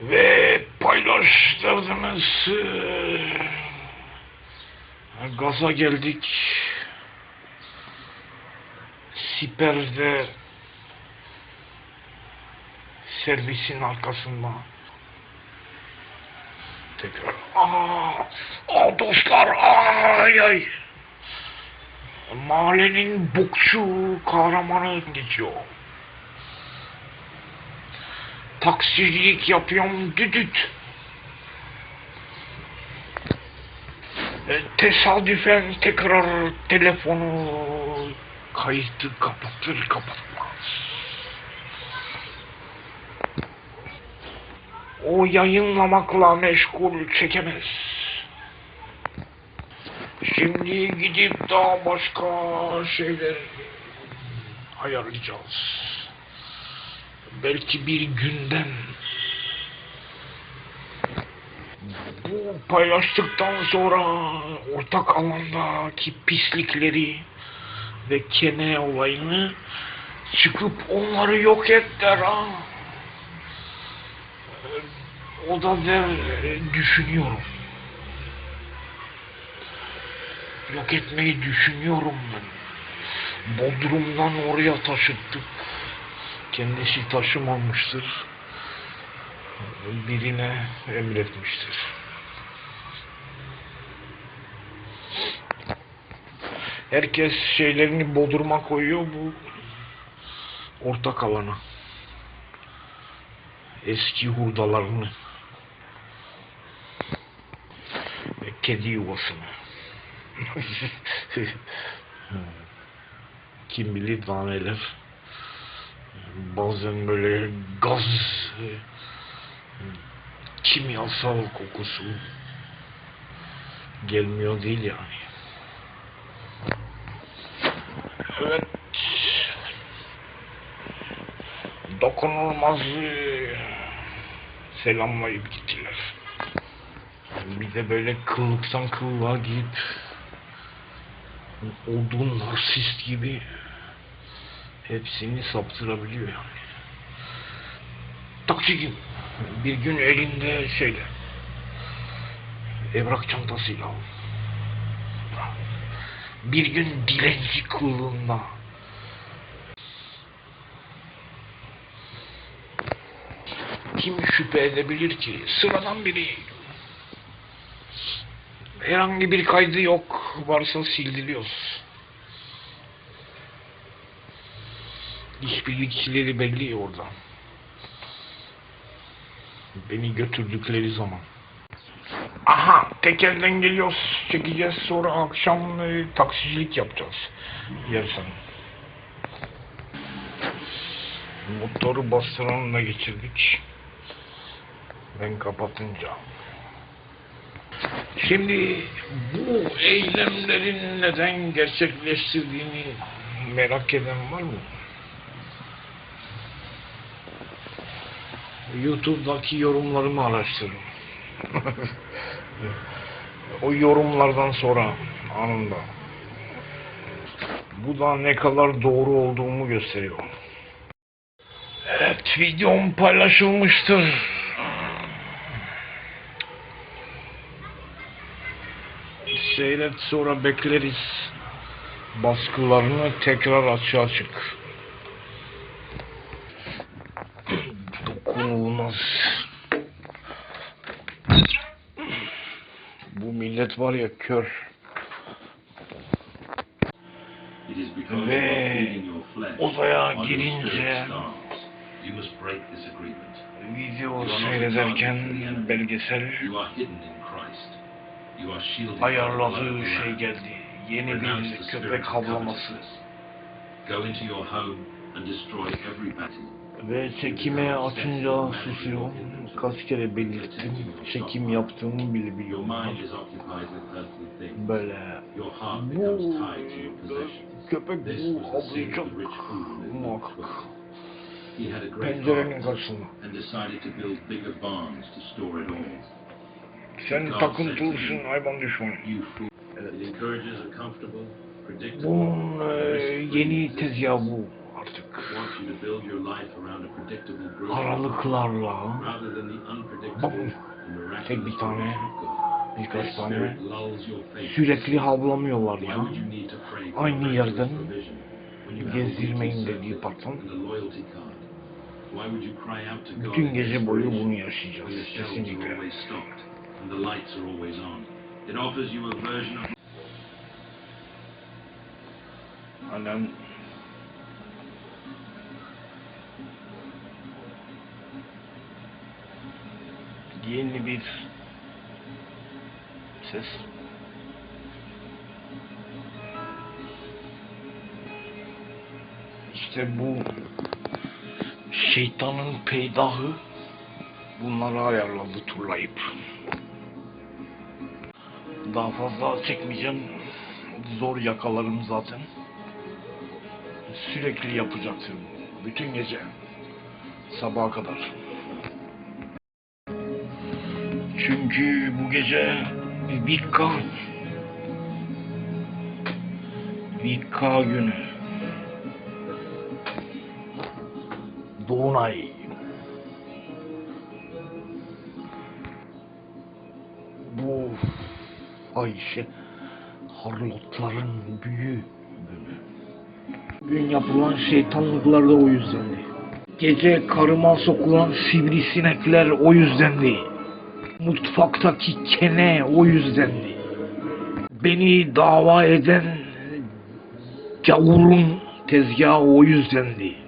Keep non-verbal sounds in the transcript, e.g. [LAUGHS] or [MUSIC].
Ve paylaştırdığımız eee, gaza geldik. Siper'de servisin arkasında tekrar aa, aa dostlar ay ay mahallenin bokçu kahramanı geçiyor. Taksicilik yapıyorum düdüt. E, tesadüfen tekrar telefonu kayıtı kapatır kapatmaz. O yayınlamakla meşgul çekemez. Şimdi gidip daha başka şeyler ayarlayacağız. Belki bir gündem bu paylaştıktan sonra ortak alandaki pislikleri ve kene olayını çıkıp onları yok et der ha. O da der e, düşünüyorum. Yok etmeyi düşünüyorum ben. Bodrum'dan oraya taşıttık. Kendisi taşımamıştır. Birine emretmiştir. Herkes şeylerini bodruma koyuyor bu ortak alana. Eski hurdalarını kedi yuvasını. [LAUGHS] Kim bilir daha neler. Bazen böyle gaz e, kimyasal kokusu gelmiyor değil yani. Evet. Dokunulmazı selamlayıp gittiler. Bir de böyle kıllıktan kıllığa giyip odun narsist gibi hepsini saptırabiliyor yani. Taksicim bir gün elinde şeyle evrak çantasıyla bir gün dilenci kılığında kim şüphe edebilir ki? Sıradan biri. Herhangi bir kaydı yok. Varsa sildiriyoruz işbirlikçileri belli orada. Beni götürdükleri zaman. Aha tekelden geliyoruz çekeceğiz sonra akşam e, taksicilik yapacağız. Yersen motoru bastıranla geçirdik. Ben kapatınca. Şimdi bu eylemlerin neden gerçekleştirdiğini merak eden var mı? YouTube'daki yorumlarımı araştırın. o yorumlardan sonra anında. Bu da ne kadar doğru olduğumu gösteriyor. Evet, videom paylaşılmıştır. Seyret sonra bekleriz. Baskılarını tekrar açığa çık. Dokunulmaz. Bu millet var ya kör. Ve odaya girince-. Video seyrederken belgesel ayarladığı şey geldi. Yeni bir köpek havlaması. Go into your home and destroy every battle. Ve çekime açınca susuyor. Kaç kere belirttim. Çekim yaptığımı bile biliyorum. Böyle bu köpek bu Luke muhakkak. 12. He had a great Pencerenin karşısında. Sen takıntılısın hayvan düşmanı. Predictable, Bunun e, yeni tezgahı bu artık. wants you to build your life around a predictable growth Aralıklarla rather than the unpredictable bam, tek bir tane, birkaç tane sürekli havlamıyorlar ya. Aynı yerden gezdirmeyin dediği patron. Bütün gece boyu bunu yaşayacağız kesinlikle. Annem yeni bir ses İşte bu şeytanın peydahı bunları ayarladı turlayıp. Daha fazla çekmeyeceğim. Zor yakalarım zaten. Sürekli yapacaksın. Bütün gece. Sabaha kadar. Çünkü bu gece Vikka Vikka günü. Dolunay. Bu Ayşe harlotların büyü günü. Gün yapılan şeytanlıklar da o yüzdendi. Gece karıma sokulan sivrisinekler o yüzdendi. Mutfaktaki kene o yüzdendi. Beni dava eden gavurun tezgahı o yüzdendi.